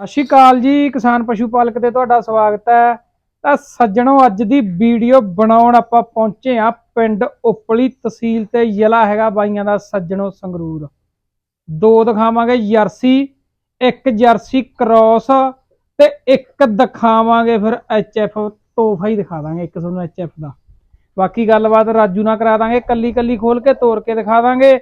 ਸਤਿ ਸ਼੍ਰੀ ਅਕਾਲ ਜੀ, ਕਿਸਾਨ ਪਸ਼ੂ ਪਾਲਕ ਤੇ ਤੁਹਾਡਾ ਸਵਾਗਤ ਹੈ। ਤਾਂ ਸੱਜਣੋ, ਅੱਜ ਦੀ ਵੀਡੀਓ ਬਣਾਉਣ ਆਪਾਂ ਪਹੁੰਚੇ ਆ ਪਿੰਡ ਉਪਲੀ ਤਹਿਸੀਲ ਤੇ, ਜ਼ਿਲ੍ਹਾ ਹੈਗਾ ਬਾਈਆਂ ਦਾ ਸੱਜਣੋ ਸੰਗਰੂਰ। ਦੋ ਦਿਖਾਵਾਂਗੇ, ਜਰਸੀ, ਇੱਕ ਜਰਸੀ ਕ੍ਰੋਸ ਤੇ ਇੱਕ ਦਿਖਾਵਾਂਗੇ, ਫਿਰ ਐਚਐਫ ਤੋਹਫਾ ਹੀ ਦਿਖਾ ਦਾਂਗੇ, ਇੱਕ ਤੁਹਾਨੂੰ ਐਚਐਫ ਦਾ। ਬਾਕੀ ਗੱਲਬਾਤ ਰਾਜੂ ਨਾਲ ਕਰਾ ਦਾਂਗੇ ਕੱਲੀ ਕੱਲੀ ਖੋਲ ਕੇ ਤੋੜ ਕੇ ਦਿਖਾ ਦਾਂਗੇ।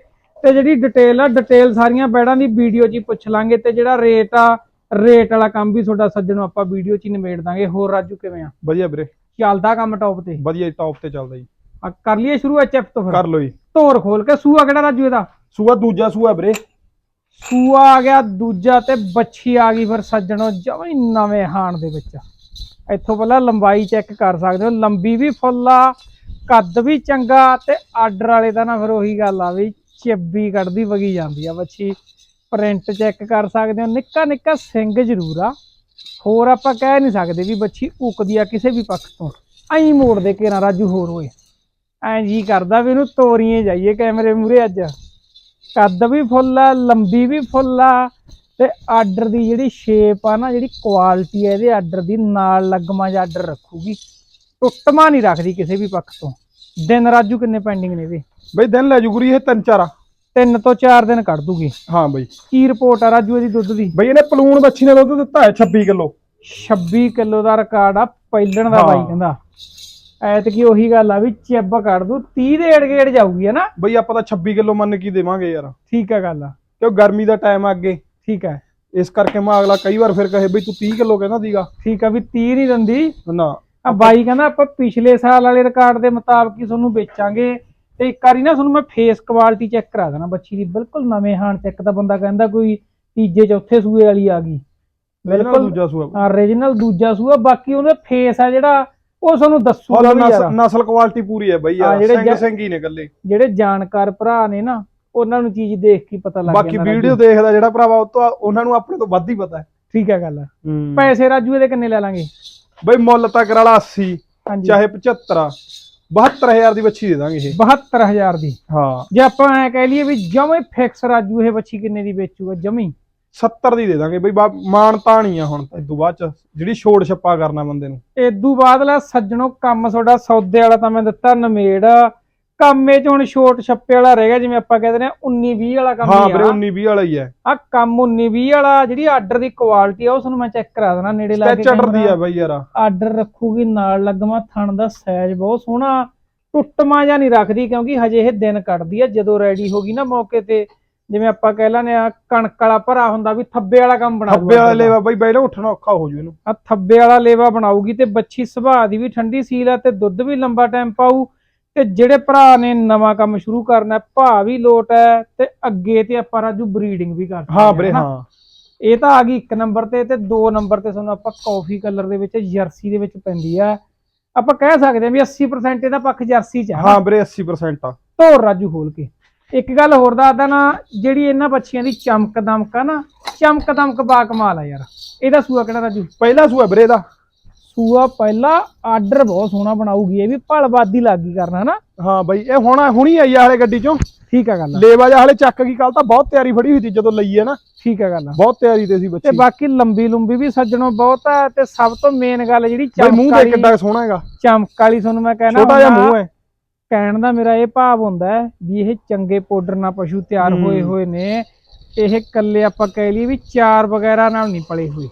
ਤੇ ਜਿਹੜੀ ਡਿਟੇਲ ਆ ਡਿਟੇਲ ਸਾਰੀਆਂ ਬੈੜਾਂ ਦੀ ਵੀਡੀਓ 'ਚ ਹੀ ਪੁੱਛ ਲਾਂਗੇ ਤੇ ਜਿਹੜਾ ਰੇਟ ਆ ਰੇਟ ਵਾਲਾ ਕੰਮ ਵੀ ਤੁਹਾਡਾ ਸੱਜਣੋ ਆਪਾਂ ਵੀਡੀਓ 'ਚ ਹੀ ਨਿਬੇੜ ਦਾਂਗੇ। ਹੋਰ ਰਾਜੂ ਕਿਵੇਂ ਆ? ਵਧੀਆ ਵੀਰੇ। ਚੱਲਦਾ ਕੰਮ ਟੌਪ ਤੇ? ਵਧੀਆ ਟੌਪ ਤੇ ਚੱਲਦਾ ਜੀ। ਆ ਕਰ ਲਈਏ ਸ਼ੁਰੂ ਐਚਐਫ ਤੋਂ ਫਿਰ? ਕਰ ਲੋ ਜੀ। ਤੋਰ ਖੋਲ ਕੇ। ਸੂਆ ਕਿਹੜਾ ਰਾਜੂ ਇਹਦਾ? ਸੂਆ ਦੂਜਾ ਸੂਆ ਵੀਰੇ। ਸੂਆ ਆ ਗਿਆ ਦੂਜਾ ਤੇ ਬੱਛੀ ਆ ਗਈ ਫਿਰ ਸੱਜਣੋ ਜਮਾਂ ਹੀ ਨਵੇਂ ਹਾਣ ਦੇ ਵਿੱਚ। ਇੱਥੋਂ ਪਹਿਲਾਂ ਲੰਬਾਈ ਚੈੱਕ ਕਰ ਸਕਦੇ ਹੋ। ਲੰਬੀ ਵੀ ਫੁੱਲ ਆ ਕੱਦ ਵੀ ਚੰਗਾ ਤੇ ਆਰਡਰ ਵਾਲੇ ਦਾ ਨਾ ਫਿਰ ਉਹੀ ਗੱਲ ਆ ਵੀ ਚੱਬੀ ਕੱਢਦੀ ਵਗੀ ਜਾਂਦੀ ਆ ਬੱਚੀ ਪ੍ਰਿੰਟ ਚੈੱਕ ਕਰ ਸਕਦੇ ਹੋ। ਨਿੱਕਾ ਨਿੱਕਾ ਸਿੰਗ ਜ਼ਰੂਰ ਆ। ਹੋਰ ਆਪਾਂ ਕਹਿ ਨਹੀਂ ਸਕਦੇ ਵੀ ਬੱਚੀ ਉਕਦੀ ਆ ਕਿਸੇ ਵੀ ਪੱਖ ਤੋਂ। ਐਂ ਮੋੜ ਦੇ ਕੇ ਨਾ ਰਾਜੂ ਹੋਰ ਹੋਏ ਐਂ ਜੀ ਕਰਦਾ ਵੀ ਇਹਨੂੰ ਤੋਰੀਏ ਜਾਈਏ ਕੈਮਰੇ ਮੂਰੇ ਅੱਜ। ਕੱਦ ਵੀ ਫੁੱਲ ਆ, ਲੰਬੀ ਵੀ ਫੁੱਲ ਆ ਤੇ ਆਰਡਰ ਦੀ ਜਿਹੜੀ ਸ਼ੇਪ ਆ ਨਾ, ਜਿਹੜੀ ਕੁਆਲਿਟੀ ਆ, ਇਹਦੇ ਆਰਡਰ ਦੀ ਨਾਲ ਲੱਗਮਾ ਜਿਹਾ ਆਰਡਰ ਰੱਖੂਗੀ। ਟੁੱਟਮਾ ਨਹੀਂ ਰੱਖਦੀ ਕਿਸੇ ਵੀ ਪੱਖ ਤੋਂ। ਦਿਨ ਰਾਜੂ ਕਿੰਨੇ ਪੈਂਡਿੰਗ ਨੇ ਵੀ ਬਈ ਦਿਨ ਲੈ ਜੂ ਗੁਰੀ, ਇਹ ਤਿੰਨ ਚਾਰਾ ਤਿੰਨ ਤੋਂ ਚਾਰ ਦਿਨ ਕੱਢ ਦੂਗੀ। ਹਾਂ ਬਈ। ਕੀ ਰਿਪੋਰਟ ਆ ਰਾਜੂ ਇਹਦੀ ਦੁੱਧ ਦੀ? ਬਈ ਇਹਨੇ ਪਲੂਣ ਬੱਚੀ ਨੇ ਦੁੱਧ ਦਿੱਤਾ ਹੈ 26 ਕਿਲੋ। 26 ਕਿਲੋ ਦਾ ਰਿਕਾਰਡ ਆ ਪਹਿਲਣ ਦਾ ਬਾਈ ਹਾਂ। ਕਹਿੰਦਾ। ਐਤ ਕੀ ਉਹੀ ਗੱਲ ਆ ਵੀ ਚੱਬ ਕੱਢ ਦੂ 30 ਦੇ ਏੜ ਗੇੜ ਜਾਊਗੀ ਹਨਾ ਬਈ ਆਪਾਂ ਤਾਂ 26 ਕਿਲੋ ਮੰਨ ਕੀ ਦੇਵਾਂਗੇ ਯਾਰ। ਠੀਕ ਆ ਗੱਲ ਆ। ਕਿਉਂ ਗਰਮੀ ਦਾ ਟਾਈਮ ਆ ਅੱਗੇ। ਠੀਕ ਹੈ ਇਸ ਕਰਕੇ ਮੈਂ ਅਗਲਾ ਕਈ ਵਾਰ ਫਿਰ ਕਹੇ ਬਈ ਤੂੰ 30 ਕਿਲੋ ਕਹਿੰਦਾ ਸੀਗਾ। ਠੀਕ ਆ ਵੀ 30 ਨਹੀਂ ਦਿੰਦੀ। ਨਾ। ਆ ਬਾਈ ਕਹਿੰਦਾ ਆਪਾਂ ਪਿਛਲੇ ਸਾਲ ਵਾਲੇ ਰਿਕਾਰਡ ਦੇ ਮੁਤਾਬਕ ਹੀ ਤੁਹਾਨੂੰ ਵੇਚਾਂਗੇ। ਤੇ ਇੱਕ ਵਾਰੀ ਨਾ ਤੁਹਾਨੂੰ ਮੈਂ ਫੇਸ ਕੁਆਲਿਟੀ ਚੈੱਕ ਕਰਾ ਦੇਣਾ ਬੱਚੀ ਦੀ ਬਿਲਕੁਲ ਨਵੇਂ ਹਾਣ ਚੈੱਕ ਤਾਂ ਬੰਦਾ ਕਹਿੰਦਾ ਕੋਈ ਤੀਜੇ ਚੌਥੇ ਸੂਏ ਵਾਲੀ ਆ ਗਈ। ਬਿਲਕੁਲ ਦੂਜਾ ਸੂਆ। ਓਰੀਜਨਲ ਦੂਜਾ ਸੂਆ ਬਾਕੀ ਉਹਦਾ ਫੇਸ ਆ ਜਿਹੜਾ ਉਹ ਤੁਹਾਨੂੰ ਦੱਸੂਗਾ ਵੀ ਯਾਰ। ਨਸਲ ਕੁਆਲਿਟੀ ਪੂਰੀ ਹੈ ਬਈ ਯਾਰ ਸਿੰਘ ਸਿੰਘ ਹੀ ਨੇ ਗੱਲੇ ਜਿਹੜੇ ਜਾਣਕਾਰ ਭਰਾ ਨੇ ਨਾ ਉਹਨਾਂ ਨੂੰ ਚੀਜ਼ ਦੇਖ ਕੇ ਪਤਾ ਲੱਗ ਬਾਕੀ ਵੀਡੀਓ। ਦੇਖਦਾ ਜਿਹੜਾ ਭਰਾਵਾ ਉਹ ਤੋਂ ਉਹਨਾਂ ਨੂੰ ਆਪਣੇ ਤੋਂ ਵੱਧ ਹੀ ਪਤਾ ਹੈ। ਠੀਕ ਹੈ ਗੱਲ। ਪੈਸੇ ਰਾਜੂ ਇਹਦੇ ਕਿੰਨੇ ਲੈ ਲਾਂਗੇ? ਬਈ ਮੁੱਲ ਤੱਕ ਵਾਲਾ 80 ਹਾਂਜੀ। ਚਾਹੇ 75 72000 ਦੀ ਬੱਚੀ ਦੇ ਦਾਂਗੇ ਇਹ। 72000 ਦੀ। ਹਾਂ। ਜੇ ਆਪਾਂ ਐ ਕਹਿ ਲਈਏ ਵੀ ਜਮੇ ਫਿਕਸ ਰਾਜੂ ਇਹ ਬੱਚੀ ਕਿੰਨੇ ਦੀ ਵੇਚੂਗਾ ਜਮੀ? 70 ਦੀ ਦੇ ਦਾਂਗੇ ਬਈ ਮਾਣ ਤਾਣੀ ਆ ਹੁਣ ਇਸ ਤੋਂ ਬਾਅਦ ਚ ਜਿਹੜੀ ਛੋੜ ਛੱਪਾ ਕਰਨਾ ਬੰਦੇ ਨੂੰ। ਇਦੋਂ ਬਾਅਦ ਲੈ ਸੱਜਣੋ ਕੰਮ ਤੁਹਾਡਾ ਸੌਦੇ ਵਾਲਾ ਤਾਂ ਮੈਂ ਦਿੱਤਾ ਨਮੇੜ ਕੰਮ ਇਹ ਚ ਹੁਣ ਛੋਟ ਛੱਪੇ ਵਾਲਾ ਰਹਿ ਗਿਆ ਜਿਵੇਂ ਆਪਾਂ ਕਹਿੰਦੇ ਨੇ 19 20 ਵਾਲਾ ਕੰਮ ਹਾਂ ਹੀ ਵੀਰੇ ਆ 19 20 ਵਾਲਾ ਹੀ ਹੈ ਆ ਕੰਮ 19 20 ਵਾਲਾ ਜਿਹੜੀ ਆਰਡਰ ਦੀ ਕੁਆਲਿਟੀ ਆ ਉਸ ਨੂੰ ਮੈਂ ਚੈੱਕ ਕਰਾ ਦੇਣਾ ਨੇੜੇ ਲਾ ਕੇ ਸਟੈਚ ਆਰਡਰ ਦੀ ਆ ਬਈ ਯਾਰ। ਆਰਡਰ ਰੱਖੂਗੀ ਨਾਲ ਲੱਗਵਾ ਥਣ ਦਾ ਸਾਈਜ਼ ਬਹੁਤ ਸੋਹਣਾ। ਟੁੱਟਮਾ ਜਾਂ ਨਹੀਂ ਰੱਖਦੀ ਕਿਉਂਕਿ ਹਜੇ ਇਹ ਦਿਨ ਕੱਢਦੀ ਆ ਜਦੋਂ ਰੈਡੀ ਹੋਗੀ ਨਾ ਮੌਕੇ ਤੇ ਜਿਵੇਂ ਆਪਾਂ ਕਹਿ ਲੈਨੇ ਆ ਕਣਕ ਵਾਲਾ ਭਰਾ ਹੁੰਦਾ ਵੀ ਥੱਬੇ ਵਾਲਾ ਕੰਮ ਬਣਾ ਥੱਬੇ ਵਾਲਾ ਲੇਵਾ ਬਈ ਨਾ ਉੱਠਣਾ ਔਖਾ ਹੋ ਜੂ ਇਹਨੂੰ। ਆ ਥੱਬੇ ਵਾਲਾ ਲੇਵਾ ਬਣਾਉਗੀ ਤੇ ਬੱਚੀ ਸੁਭਾਅ ਦੀ ਵੀ ਠੰਡੀ ਸੀਲ ਆ ਤੇ ਦੁੱਧ ਵੀ ਲੰਬਾ ਟਾਈਮ ਪਾਊ। ਤੇ ਜਿਹੜੇ ਭਰਾ ਨੇ ਨਵਾਂ ਕੰਮ ਸ਼ੁਰੂ ਕਰਨਾ ਭਾ ਵੀ ਲੋਟ ਹੈ ਤੇ ਅੱਗੇ ਤੇ ਆਪਾਂ ਰਾਜੂ ਬਰੀਡਿੰਗ ਵੀ ਕਰ ਸਕਦੇ ਹਾਂ ਵੀਰੇ। ਹਾਂ। ਇਹ ਤਾਂ ਆ ਗਈ ਇੱਕ ਨੰਬਰ ਤੇ ਤੇ ਦੋ ਨੰਬਰ ਤੇ ਤੁਹਾਨੂੰ ਆਪਾਂ ਕਾਫੀ ਕਲਰ ਦੇ ਵਿੱਚ ਜਰਸੀ ਦੇ ਵਿੱਚ ਪੈਂਦੀ ਆ। ਆਪਾਂ ਕਹਿ ਸਕਦੇ ਹਾਂ ਵੀ 80% ਇਹਦਾ ਪੱਖ ਜਰਸੀ ਚ ਹੈ ਹਾਂ ਵੀਰੇ 80% ਆ। ਧੋਰ ਰਾਜੂ ਖੋਲ ਕੇ। ਇੱਕ ਗੱਲ ਹੋਰ ਦੱਸਦਾ ਨਾ ਜਿਹੜੀ ਇਹਨਾਂ ਬੱਚੀਆਂ ਦੀ ਚਮਕ ਦਮਕ ਆ ਨਾ ਚਮਕ ਦਮਕ ਬਾ ਕਮਾਲ ਆ ਯਾਰ। ਇਹਦਾ ਸੂਆ ਕਿਹੜਾ ਰਾਜੂ? ਪਹਿਲਾ ਸੂਆ ਵੀਰੇ ਦਾ ਸੂਆ ਪਹਿਲਾ ਆਰਡਰ ਬਹੁਤ ਸੋਹਣਾ ਬਣਾਊਗੀ ਇਹ ਵੀ ਭਲਵਾਦੀ ਲੱਗੀ ਕਰਨਾ ਹਨਾ? ਹਾਂ ਬਈ ਇਹ ਹੁਣ ਹੁਣੀ ਆਈ ਆ ਹਾਲੇ ਗੱਡੀ ਚੋਂ। ਠੀਕ ਆ ਗੱਲ ਲੇਵਾ ਜਾ ਹਾਲੇ ਚੱਕ ਗਈ ਕੱਲ ਤਾਂ ਬਹੁਤ ਤਿਆਰੀ ਫੜੀ ਹੋਈ ਸੀ ਜਦੋਂ ਲਈ ਹੈ ਨਾ। ਠੀਕ ਆ ਗੱਲ ਬਹੁਤ ਤਿਆਰੀ ਤੇ ਸੀ ਤੇ ਬੱਚੀ ਬਾਕੀ ਲੰਬੀ ਲੰਬੀ ਵੀ ਸੱਜਣੋਂ ਬਹੁਤ ਹੈ ਤੇ ਸਭ ਤੋਂ ਮੇਨ ਗੱਲ ਜਿਹੜੀ ਬਈ ਚਮਕ ਮੂੰਹ ਦੇ ਵਾਲੀ ਕਿੱਡਾ ਸੋਹਣਾ ਹੈਗਾ। ਚਮਕ ਵਾਲੀ ਤੁਹਾਨੂੰ ਮੈਂ ਕਹਿਣਾ ਛੋਟਾ ਜਿਹਾ ਹੁੰਦਾ, ਮੂੰਹ ਹੈ। ਕਹਿਣ ਦਾ ਮੇਰਾ ਇਹ ਭਾਵ ਹੁੰਦਾ ਹੈ ਵੀ ਇਹ ਚੰਗੇ ਪਾਊਡਰ ਨਾਲ ਪਸ਼ੂ ਤਿਆਰ ਹੂੰ। ਹੋਏ ਹੋਏ ਨੇ ਇਹ ਕੱਲੇ ਆਪਾਂ ਕਹਿ ਲਈਏ ਵੀ ਚਾਰ ਵਗੈਰਾ ਨਾਲ ਨਹੀਂ ਪਲੇ ਹੋਏ।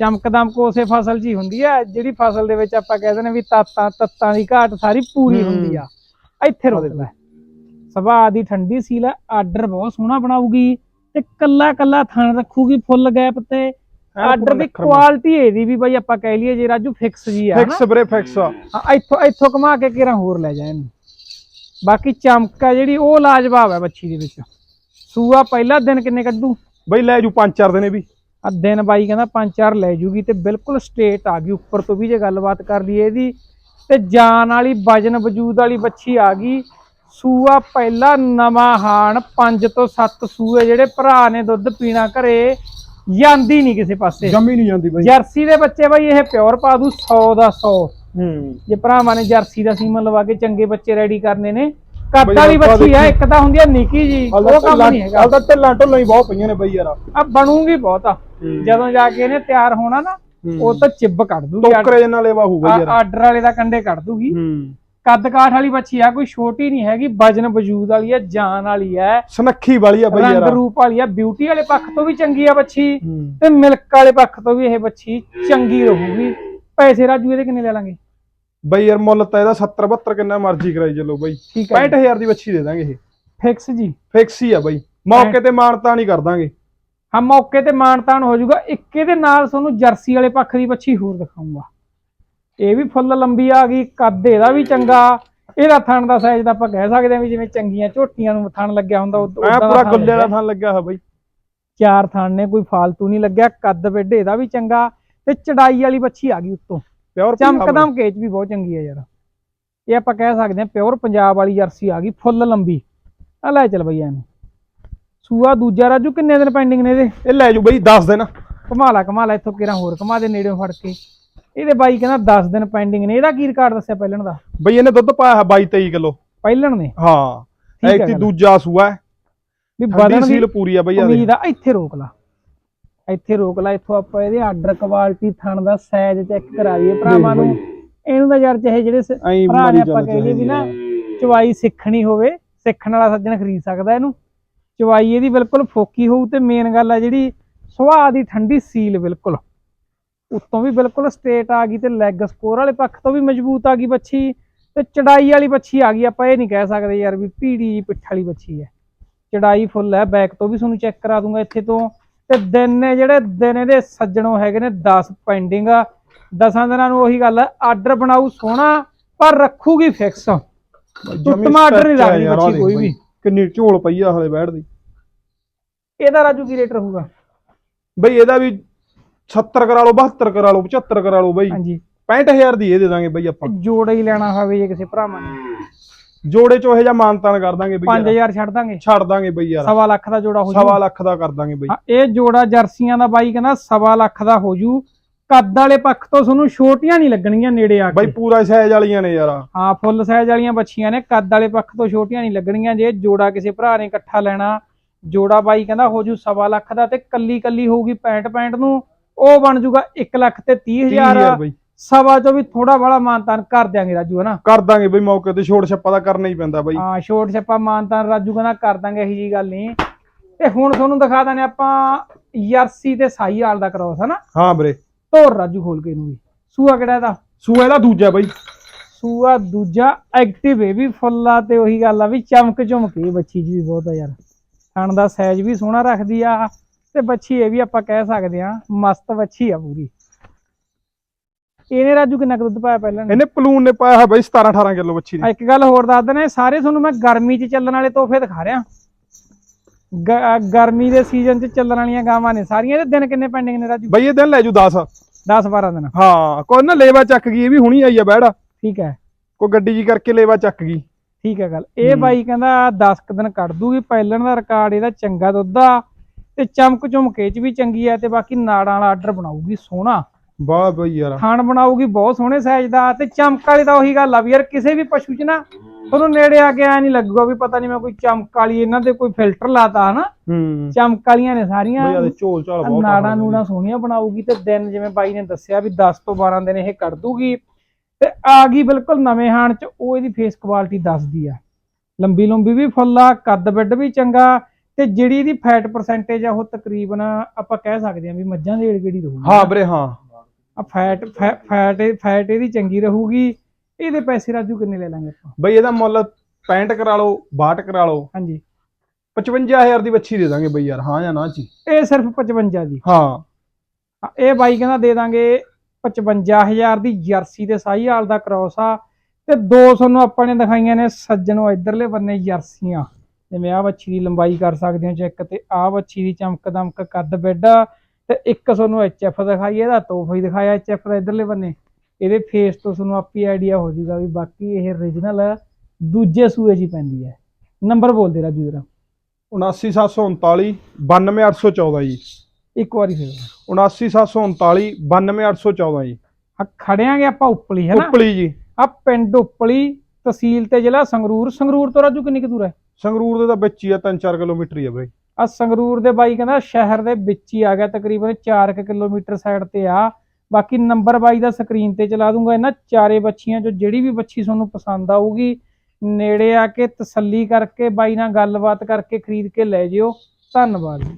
ਚਮਕਦਮ ਕੋਸੇ ਫਸਲ ਹੀ ਹੁੰਦੀ ਹੈ ਜਿਹੜੀ ਫਸਲ ਦੇ ਵਿੱਚ ਆਪਾਂ ਕਹਿੰਦੇ ਨੇ ਵੀ ਤਾਤਾਂ ਤੱਤਾਂ ਦੀ ਘਾਟ ਸਾਰੀ ਪੂਰੀ। ਹੁੰਦੀ ਆ ਇੱਥੇ ਰੁਕਦਾ ਸੁਭਾਅ ਦੀ ਠੰਡੀ ਸੀਲ ਆਰਡਰ ਬਹੁਤ ਸੋਹਣਾ ਬਣਾਊਗੀ ਤੇ ਕੱਲਾ ਕੱਲਾ ਥਣ ਰੱਖੂਗੀ ਫੁੱਲ ਗੈਪ ਤੇ। ਆਰਡਰ ਦੀ ਕੁਆਲਿਟੀ ਇਹਦੀ ਵੀ ਬਈ ਆਪਾਂ ਕਹਿ ਲਈਏ ਜੇ ਰਾਜੂ ਫਿਕਸ ਜੀ ਆ ਫਿਕਸ ਵੀਰੇ ਫਿਕਸ ਆ। ਇੱਥੋਂ ਇੱਥੋਂ ਘੁਮਾ ਕੇ ਕਿਰਾਂ ਹੋਰ ਲੈ ਜਾ ਇਹਨੂੰ। ਬਾਕੀ ਚਮਕ ਆ ਜਿਹੜੀ ਉਹ ਲਾਜਵਾਬ ਹੈ ਬੱਚੀ ਦੇ ਵਿੱਚ। ਸੂਆ ਪਹਿਲਾ ਦਿਨ ਕਿੰਨੇ ਕੱਢੂ? ਬਈ ਲੈ ਜੂ ਪੰਜ ਚਾਰ ਦਿਨੇ ਵੀ। ਆ ਦਿਨ ਬਾਈ ਕਹਿੰਦਾ ਪੰਜ ਚਾਰ ਲੈ ਜੂਗੀ ਤੇ ਬਿਲਕੁਲ ਸਟੇਟ ਆ ਗਈ ਉੱਪਰ ਤੋਂ ਵੀ ਜੇ ਗੱਲਬਾਤ ਕਰ ਲਈਏ ਇਹਦੀ ਤੇ ਜਾਨ ਵਾਲੀ ਵਜਨ ਵਜੂਦ ਵਾਲੀ ਬੱਚੀ ਆ ਗਈ। ਸੂਆ ਪਹਿਲਾ ਨਵਾਂ ਹਾਣ 5 ਤੋਂ 7 ਸੂਏ ਜਿਹੜੇ ਭਰਾ ਨੇ ਦੁੱਧ ਪੀਣਾ ਘਰੇ ਜਾਂਦੀ ਨਹੀਂ ਕਿਸੇ ਪਾਸੇ। ਜੰਮੀ ਨਹੀਂ ਜਾਂਦੀ ਬਈ। ਜਰਸੀ ਦੇ ਬੱਚੇ ਬਾਈ ਇਹ ਪਿਓਰ ਪਾ ਦੂ 100 ਦਾ 100 ਹੂੰ। ਜੇ ਭਰਾਵਾਂ ਨੇ ਜਰਸੀ ਦਾ ਸੀਮਨ ਲਵਾ ਕੇ ਚੰਗੇ ਬੱਚੇ ਰੈਡੀ ਕਰਨੇ ਨੇ ਕੱਦ ਵਾਲੀ ਬੱਚੀ ਆ। ਇੱਕ ਤਾਂ ਹੁੰਦੀ ਆ ਨਿੱਕੀ ਜੀ ਉਹ ਕੰਮ ਨਹੀਂ ਹੈਗਾ। ਹਾਲ ਤਾਂ ਢਿੱਲਾਂ ਢੁੱਲਾਂ ਹੀ ਬਹੁਤ ਪਈਆਂ ਨੇ ਬਈ ਯਾਰ। ਆ ਬਣੂਗੀ ਬਹੁਤ ਆ। ਜਦੋਂ ਜਾ ਕੇ ਇਹਨੇ ਤਿਆਰ ਹੋਣਾ ਨਾ। ਉਹ ਤਾਂ ਚਿੱਬ ਕੱਢ ਦੂਗੀ। ਟੋਕਰੇ ਜਿਹਾ ਨਾਲ ਲੈਵਾ ਹੋਊ ਬਈ ਯਾਰ। ਆਰਡਰ ਵਾਲੇ ਦਾ ਕੰਡੇ ਕੱਢ ਦੂਗੀ। ਕੱਦ ਕਾਠ ਵਾਲੀ ਬੱਚੀ ਆ ਕੋਈ ਛੋਟੀ ਨਹੀਂ ਹੈਗੀ ਵਜਨ ਵਜੂਦ ਵਾਲੀ ਆ ਜਾਨ ਵਾਲੀ ਆ। ਸਨੱਖੀ ਵਾਲੀ ਆ ਬਈ ਰੰਗ ਯਾਰ ਰੂਪ ਵਾਲੀ ਆ ਬਿਊਟੀ ਵਾਲੇ ਪੱਖ ਤੋਂ ਵੀ ਚੰਗੀ ਆ ਬੱਚੀ। ਤੇ ਮਿਲਕ ਵਾਲੇ ਪੱਖ ਤੋਂ ਵੀ ਇਹ ਬੱਚੀ ਚੰਗੀ ਰਹੂਗੀ। ਪੈਸੇ ਰਾਜੂ ਇਹਦੇ ਕਿੰਨੇ ਲੈ ਲਾਂਗੇ? ਬਈ ਯਾਰ ਮੁੱਲ ਤਾਂ ਇਹਦਾ 70 72 ਕਿੰਨਾ ਮਰਜ਼ੀ ਕਰਾਈ ਚੱਲੋ ਬਈ। ਠੀਕ ਹੈ 65000 ਦੀ ਬੱਚੀ ਦੇ ਦਾਂਗੇ ਇਹ। ਫਿਕਸ ਜੀ। ਫਿਕਸ ਹੀ ਆ ਬਈ। ਮੌਕੇ ਤੇ ਮਾਨਤਾ ਨਹੀਂ ਕਰ ਦਾਂਗੇ ਹਾਂ ਮੌਕੇ ਤੇ ਮਾਨਤਾਨ ਹੋ ਜਾਊਗਾ। ਇੱਕ ਇਹਦੇ ਨਾਲ ਤੁਹਾਨੂੰ ਜਰਸੀ ਵਾਲੇ ਪੱਖ ਦੀ ਬੱਚੀ ਹੋਰ ਦਿਖਾਉਂਗਾ ਇਹ ਵੀ ਫੁੱਲ ਲੰਬੀ ਆ ਗਈ ਕੱਦ ਇਹਦਾ ਵੀ ਚੰਗਾ। ਇਹਦਾ ਥਣ ਦਾ ਸਾਈਜ਼ ਤਾਂ ਆਪਾਂ ਕਹਿ ਸਕਦੇ ਹਾਂ ਵੀ ਜਿਵੇਂ ਚੰਗੀਆਂ ਝੋਟੀਆਂ ਨੂੰ ਥਣ ਲੱਗਿਆ ਹੁੰਦਾ ਉਦ- ਦਾ ਪੂਰਾ ਥਣ ਗੁੱਲੇ ਦਾ ਲੱਗਿਆ। ਥਾਂ ਲੱਗਿਆ ਹੋਇਆ ਬਈ। ਚਾਰ ਥਣ ਨੇ ਕੋਈ ਫਾਲਤੂ ਨਹੀਂ ਲੱਗਿਆ। ਕੱਦ ਵੱਡੇ ਇਹਦਾ ਵੀ ਚੰਗਾ। ਤੇ ਚੜਾਈ ਵਾਲੀ ਬੱਚੀ ਆ ਗਈ ਉੱਤੋਂ। ਪਿਓਰ ਚਮਕਦਮ ਕੇਚ ਵੀ ਬਹੁਤ ਚੰਗੀ ਹੈ ਯਾਰ। ਇਹ ਆਪਾਂ ਕਹਿ ਸਕਦੇ ਹਾਂ ਪਿਓਰ ਪੰਜਾਬ ਵਾਲੀ ਜਰਸੀ ਆ ਗਈ ਫੁੱਲ ਲੰਬੀ। ਆ ਲੈ ਚੱਲ ਬਈ ਇਹਨੂੰ। ਸੂਆ ਦੂਜਾ ਰਾਜੂ ਕਿੰਨੇ ਦਿਨ ਪੈਂਡਿੰਗ ਨੇ ਇਹਦੇ? ਇਹ ਲੈ ਜੂ ਬਈ 10 ਦਿਨ। ਘੁਮਾ ਲਾ ਘੁਮਾ ਲਾ ਇੱਥੋਂ ਕਿਰਾਂ ਹੋਰ ਘੁਮਾ ਦੇ ਨੇੜਿਓਂ ਫੜ ਕੇ। ਇਹਦੇ ਬਾਈ ਕਹਿੰਦਾ 10 ਦਿਨ ਪੈਂਡਿੰਗ ਨੇ। ਇਹਦਾ ਕੀ ਰਿਕਾਰਡ ਦੱਸਿਆ ਪਹਿਲਣ ਦਾ? ਬਈ ਇਹਨੇ ਦੁੱਧ ਪਾਇਆ 22 23 ਕਿਲੋ। ਪਹਿਲਣ ਨੇ? ਹਾਂ ਠੀਕ ਹੈ ਇੱਕ ਗੱਲ। ਦੂਜਾ ਸੂਆ ਵੀ ਬਦਨ ਸੀਲ ਪੂਰੀ ਆ ਬਈ ਉਮੀਦ ਆ ਇੱਥੇ ਰੋਕ ਲਾ। ਇੱਥੇ ਰੋਕ ਲਾ ਇੱਥੋਂ ਆਪਾਂ ਇਹਦੇ ਆਰਡਰ ਕੁਆਲਿਟੀ ਥਣ ਦਾ ਸਾਈਜ਼ ਚੈੱਕ ਕਰਾ ਦਈਏ ਭਰਾਵਾਂ ਨੂੰ। ਇਹਨੂੰ ਤਾਂ ਯਾਰ ਚਾਹੇ ਜਿਹੜੇ ਭਰਾ ਨੇ ਆਪਾਂ ਕਹੀਏ ਵੀ ਨਾ ਚਵਾਈ ਸਿੱਖਣੀ ਹੋਵੇ ਸਿੱਖਣ ਵਾਲਾ ਸੱਜਣ ਖਰੀਦ ਸਕਦਾ ਇਹਨੂੰ। ਚਵਾਈ ਇਹਦੀ ਬਿਲਕੁਲ ਫੋਕੀ ਹੋਊ ਤੇ ਮੇਨ ਗੱਲ ਆ ਜਿਹੜੀ ਸੁਭਾਅ ਦੀ ਠੰਡੀ ਸੀਲ ਬਿਲਕੁਲ। ਉੱਤੋਂ ਵੀ ਬਿਲਕੁਲ ਸਟ੍ਰੇਟ ਆ ਗਈ ਤੇ ਲੈਗ ਸਕੋਰ ਵਾਲੇ ਪੱਖ ਤੋਂ ਵੀ ਮਜ਼ਬੂਤ ਆ ਗਈ ਬੱਚੀ। ਤੇ ਚੜਾਈ ਵਾਲੀ ਬੱਚੀ ਆ ਗਈ ਆਪਾਂ ਇਹ ਨਹੀਂ ਕਹਿ ਸਕਦੇ ਯਾਰ ਵੀ ਪੀੜੀ ਪਿੱਠ ਵਾਲੀ ਬੱਚੀ ਹੈ। ਚੜਾਈ ਫੁੱਲ ਹੈ ਬੈਕ ਤੋਂ ਵੀ ਤੁਹਾਨੂੰ ਚੈੱਕ ਕਰਾ ਦੂੰਗਾ ਇੱਥੇ ਤੋਂ। ਤੇ ਦਿਨ ਨੇ ਜਿਹੜੇ ਦਿਨ ਇਹਦੇ ਸੱਜਣੋਂ ਹੈਗੇ ਨੇ 10 ਪੈਂਡਿੰਗ 10 ਦਿਨਾਂ ਨੂੰ ਉਹੀ ਗੱਲ ਆਰਡਰ ਬਣਾਊ ਸੋਹਣਾ ਪਰ ਰੱਖੂਗੀ ਫਿਕਸ ਟਮਾਟਰ ਨਹੀਂ ਲੱਗਦੀ ਬੱਚੀ ਕੋਈ ਵੀ। ਕਿੰਨੀ ਝੋਲ ਪਈ ਆ ਹਲੇ ਬੈਠ ਦੀ। ਇਹਦਾ ਰਾਜੂ ਕੀ ਰੇਟ ਰਹੂਗਾ? ਬਈ ਇਹਦਾ ਵੀ 70 ਕਰਾ ਲਓ 72 ਕਰਾ ਲਓ 75 ਕਰਾ ਲਓ ਬਈ। ਹਾਂਜੀ। 65000 ਦੀ ਇਹ ਦੇ ਦਾਂਗੇ ਬਈ ਆਪਾਂ। ਜੋੜਾ ਹੀ ਲੈਣਾ ਹੋਵੇ ਜੇ ਕਿਸੇ ਭਰਾਵਾਂ ਨੇ। ਜੋੜੇ ਚ ਉਹ ਜਿਹਾ ਮਾਨਤਾਨ ਕਰ ਦਾਂਗੇ ਬਈ ਯਾਰ। 5000 ਛੱਡ ਦਾਂਗੇ। ਛੱਡ ਦਾਂਗੇ ਬਈ ਯਾਰ। ਸਵਾ ਲੱਖ ਦਾ ਜੋੜਾ ਹੋ ਜੂ। ਸਵਾ ਲੱਖ ਦਾ ਕਰ ਦਾਂਗੇ ਬਈ। ਇਹ ਜੋੜਾ ਜਰਸੀਆਂ ਦਾ ਬਾਈ ਕਹਿੰਦਾ ਸਵਾ ਲੱਖ ਦਾ ਹੋ ਜੂ। ਕੱਦ ਵਾਲੇ ਪੱਖ ਤੋਂ ਤੁਹਾਨੂੰ ਛੋਟੀਆਂ ਨਹੀਂ ਲੱਗਣਗੀਆਂ ਨੇੜੇ ਆ ਬਈ ਕੇ। ਪੂਰਾ ਸਾਈਜ਼ ਵਾਲੀਆਂ ਨੇ ਯਾਰ। ਹਾਂ ਫੁੱਲ ਸਾਈਜ਼ ਵਾਲੀਆਂ ਬੱਚੀਆਂ ਨੇ। ਕੱਦ ਵਾਲੇ ਪੱਖ ਤੋਂ ਛੋਟੀਆਂ ਨਹੀਂ ਲੱਗਣਗੀਆਂ। ਜੇ ਜੋੜਾ ਕਿਸੇ ਭਰਾ ਨੇ ਇਕੱਠਾ ਲੈਣਾ ਜੋੜਾ ਬਾਈ ਕਹਿੰਦਾ ਹੋ ਜੂ ਸਵਾ ਲੱਖ ਦਾ ਤੇ ਕੱਲੀ ਕੱਲੀ ਹੋਊਗੀ 65 65 ਨੂੰ। ਉਹ ਬਣ ਜੂਗਾ 1 ਲੱਖ ਤੇ 30000 30000 ਬਈ। ਸਵਾ ਚੋਂ ਵੀ ਥੋੜਾ ਬੜਾ ਮਾਨਤਾਨ ਕਰ ਦਿਆਂਗੇ ਰਾਜੂ ਹਨਾ? ਕਰ ਦਾਂਗੇ ਬਈ ਮੌਕੇ ਤੇ ਛੋੜ ਛੱਪਾ ਦਾ ਕਰਨਾ ਹੀ ਪੈਂਦਾ ਬਈ। ਹਾਂ ਛੋਟ ਛੱਪਾ ਮਾਨਤਾਨ ਰਾਜੂ ਕਹਿੰਦਾ ਕਰ ਦਾਂਗੇ ਇਹੀ ਜੀ ਗੱਲ ਨਹੀਂ। ਤੇ ਹੁਣ ਤੁਹਾਨੂੰ ਦਿਖਾ ਦਾਂਗੇ ਆਪਾਂ ਯਰਸੀ ਤੇ ਸਾਈ ਵਾਲ ਦਾ ਕ੍ਰੋਸ ਹਨਾ? ਹਾਂ ਵੀਰੇ। ਧੋਰ ਰਾਜੂ ਖੋਲ ਕੇ ਇਹਨੂੰ ਵੀ। ਸੂਆ ਕਿਹੜਾ ਇਹਦਾ? ਸੂਆ ਇਹਦਾ ਦੂਜਾ ਬਈ। ਸੂਆ ਦੂਜਾ ਐਕਟਿਵ ਇਹ ਵੀ ਫੁੱਲਾ ਤੇ ਉਹੀ ਗੱਲ ਆ ਵੀ ਚਮਕ ਇਹ ਬੱਚੀ ਜੀ ਵੀ ਬਹੁਤ ਆ ਯਾਰ। ਥਣ ਦਾ ਸਾਈਜ਼ ਵੀ ਸੋਹਣਾ ਰੱਖਦੀ ਆ। ਤੇ ਬੱਚੀ ਇਹ ਵੀ ਆਪਾਂ ਕਹਿ ਸਕਦੇ ਆ ਮਸਤ ਬੱਚੀ ਆ ਪੂਰੀ। ਇਹਨੇ ਰਾਜੂ ਕਿੰਨਾ ਕੁ ਦੁੱਧ ਪਾਇਆ ਪਹਿਲਾਂ? ਇਹਨੇ ਪਲੂਨ ਨੇ ਪਾਇਆ ਹੈ ਬਈ 17 18 ਕਿਲੋ ਬੱਚੀ ਨੇ ਇੱਕ ਗੱਲ ਹੋਰ ਦੱਸ ਦਨੇ ਸਾਰੇ ਤੁਹਾਨੂੰ ਮੈਂ ਗਰਮੀ 'ਚ ਚੱਲਣ ਵਾਲੇ ਤੋਹਫੇ ਦਿਖਾ ਰਿਹਾ। ਗਰਮੀ ਦੇ ਸੀਜ਼ਨ 'ਚ ਚੱਲਣ ਵਾਲੀਆਂ ਗਾਵਾਂ ਨੇ ਸਾਰੀਆਂ ਇਹਦੇ ਦਿਨ ਕਿੰਨੇ ਪੈਂਡਿੰਗ ਨੇ ਰਾਜੂ? ਬਈ ਇਹ ਦਿਨ ਲੈ ਜੂ 10 10 12 ਦਿਨ। ਹਾਂ ਕੋਈ ਨਾ ਲੇਵਾ ਚੱਕ ਗਈ ਇਹ ਵੀ ਹੁਣੀ ਆਈ ਆ ਬੈੜ ਠੀਕ ਹੈ। ਕੋਈ ਗੱਡੀ ਜੀ ਕਰਕੇ ਲੇਵਾ ਚੱਕ ਗਈ। ਠੀਕ ਹੈ ਗੱਲ। ਇਹ ਬਾਈ ਕਹਿੰਦਾ 10 ਕੁ ਦਿਨ ਕੱਢ ਦੂਗੀ ਪਹਿਲਣ ਦਾ ਰਿਕਾਰਡ ਇਹਦਾ ਚੰਗਾ ਦੁੱਧ ਆ। ਤੇ ਚਮਕ ਚਮਕੇ 'ਚ ਵੀ ਚੰਗੀ ਆ ਤੇ ਬਾਕੀ ਨਾੜਾਂ ਵਾਲਾ ਆਰਡਰ ਬਣਾਊਗੀ ਸੋਹਣਾ। ਵਾਹ ਬਈ ਯਾਰ। ਖਾਣ ਬਣਾਊਗੀ ਬਹੁਤ ਸੋਹਣੇ ਸਾਈਜ਼ ਦਾ ਤੇ ਚਮਕ ਵਾਲੀ ਤਾਂ ਉਹੀ ਗੱਲ ਆ ਵੀ ਯਾਰ ਕਿਸੇ ਵੀ ਪਸ਼ੂ 'ਚ ਨਾ ਤੁਹਾਨੂੰ ਨੇੜੇ ਆ ਕੇ ਐ ਨਹੀਂ ਲੱਗੂਗਾ ਵੀ ਪਤਾ ਨਹੀਂ ਮੈਂ ਕੋਈ ਚਮਕ ਵਾਲੀ ਇਹਨਾਂ ਦੇ ਕੋਈ ਫਿਲਟਰ ਲਾਤਾ ਹਨਾ। ਹੂੰ। ਚਮਕ ਵਾਲੀਆਂ ਨੇ ਸਾਰੀਆਂ। ਬਈ ਆਦੇ ਝੋਲ ਝਾਲ ਬਹੁਤ ਨਾੜਾਂ ਨੂੜਾਂ ਸੋਹਣੀਆਂ ਬਣਾਊਗੀ ਤੇ ਦਿਨ ਜਿਵੇਂ ਬਾਈ ਨੇ ਦੱਸਿਆ ਵੀ 10 ਤੋਂ 12 ਦਿਨ ਇਹ ਕੱਢ ਦੂਗੀ। ਤੇ ਆ ਗਈ ਬਿਲਕੁਲ ਨਵੇਂ ਹਾਣ ਚ ਉਹ ਇਹਦੀ ਫੇਸ ਕੁਆਲਿਟੀ ਦੱਸਦੀ ਆ। ਲੰਬੀ ਲੰਬੀ ਵੀ ਫੁੱਲਾ ਕੱਦ ਬਿੱਡ ਵੀ ਚੰਗਾ ਤੇ ਜਿਹੜੀ ਇਹਦੀ ਫੈਟ ਪਰਸੈਂਟੇਜ ਆ ਉਹ ਤਕਰੀਬਨ ਆਪਾਂ ਕਹਿ ਸਕਦੇ ਆ ਵੀ ਮੱਝਾਂ ਦੇ ਏੜ ਰਹੂਗੀ। ਹਾਂ ਵੀਰੇ ਹਾਂ। ਆ ਫੈਟ ਫੈਟ ਫੈਟ ਇਹਦੀ ਚੰਗੀ ਰਹੂਗੀ। ਇਹਦੇ ਪੈਸੇ ਰਾਜੂ ਕਿੰਨੇ ਲੈ ਲਾਂਗੇ ਆਪਾਂ? ਬਈ ਇਹਦਾ ਮੁੱਲ 65 ਕਰਾ ਲਓ 62 ਕਰਾ ਲਓ। ਹਾਂਜੀ। 55000 ਦੀ ਬੱਚੀ ਦੇ ਦਾਂਗੇ ਬਈ ਯਾਰ ਹਾਂ ਜਾਂ ਨਾ ਜੀ। ਇਹ ਸਿਰਫ 55 ਦੀ। ਹਾਂ। ਇਹ ਬਾਈ ਕਹਿੰਦਾ ਦੇ ਦਾਂਗੇ 55000 ਦੀ ਜਰਸੀ ਤੇ ਸਾਈ ਹਾਲ ਦਾ ਕ੍ਰੋਸ ਆ। ਤੇ ਦੋ ਤੁਹਾਨੂੰ ਆਪਾਂ ਨੇ ਦਿਖਾਈਆਂ ਨੇ ਸੱਜਣੋਂ ਇਧਰਲੇ ਬੰਨੇ ਜਰਸੀਆਂ। ਜਿਵੇਂ ਆਹ ਬੱਚੀ ਦੀ ਲੰਬਾਈ ਕਰ ਸਕਦੇ ਹੋ ਚੈੱਕ ਤੇ ਆਹ ਬੱਚੀ ਦੀ ਚਮਕ ਦਮਕ ਕੱਦ ਬਿੱਡ ਤੇ ਇੱਕ ਤੁਹਾਨੂੰ ਐਚਐਫ ਦਿਖਾਈ ਇਹਦਾ ਤੋਹਫਾ ਹੀ ਦਿਖਾਇਆ ਐਚਐਫ ਦਾ ਇਧਰਲੇ ਬੰਨੇ। ਇਹਦੇ ਫੇਸ ਤੋਂ ਤੁਹਾਨੂੰ ਆਪੀ ਆਈਡੀਆ ਹੋ ਜਾਊਗਾ ਵੀ ਬਾਕੀ ਇਹ origignal ਦੂਜੇ ਸੂਏ 'ਚ ਪੈਂਦੀ ਹੈ। ਨੰਬਰ ਬੋਲ ਦੇ ਰਾਜੂ ਜਰਾ। 79739 92814 ਜੀ। ਇੱਕ ਵਾਰੀ ਫੇਰ। 79739 92814 ਜੀ। ਆ ਖੜਿਆਂਗੇ ਆਪਾਂ ਉਪਲੀ ਹੈ ਨਾ? ਉਪਲੀ ਜੀ। ਆ ਪਿੰਡ ਉਪਲੀ ਤਹਿਸੀਲ ਤੇ ਜ਼ਿਲ੍ਹਾ ਸੰਗਰੂਰ। ਸੰਗਰੂਰ ਤੋਂ ਰਾਜੂ ਕਿੰਨੀ ਕੁ ਦੂਰ ਹੈ? ਸੰਗਰੂਰ ਦੇ ਤਾਂ ਵਿੱਚ ਹੀ ਆ 3-4 ਕਿਲੋਮੀਟਰ ਹੀ ਆ ਬਈ। ਆ ਸੰਗਰੂਰ ਦੇ ਬਾਈ ਕਹਿੰਦਾ ਸ਼ਹਿਰ ਦੇ ਵਿੱਚ ਹੀ ਆ ਗਿਆ, ਤਕਰੀਬਨ 4 ਕਿਲੋਮੀਟਰ ਸਾਈਡ ਤੇ ਆ। ਬਾਕੀ ਨੰਬਰ ਬਾਈ ਦਾ ਸਕਰੀਨ ਤੇ ਚਲਾ ਦੂੰਗਾ, ਇਹਨਾਂ ਚਾਰੇ ਬੱਚੀਆਂ ਚੋਂ ਜਿਹੜੀ ਵੀ ਬੱਚੀ ਤੁਹਾਨੂੰ ਪਸੰਦ ਆਊਗੀ, ਨੇੜੇ ਆ ਕੇ ਤਸੱਲੀ ਕਰਕੇ ਬਾਈ ਨਾਲ ਗੱਲਬਾਤ ਕਰਕੇ ਖਰੀਦ ਕੇ ਲੈ ਜਿਓ। ਧੰਨਵਾਦ ਜੀ।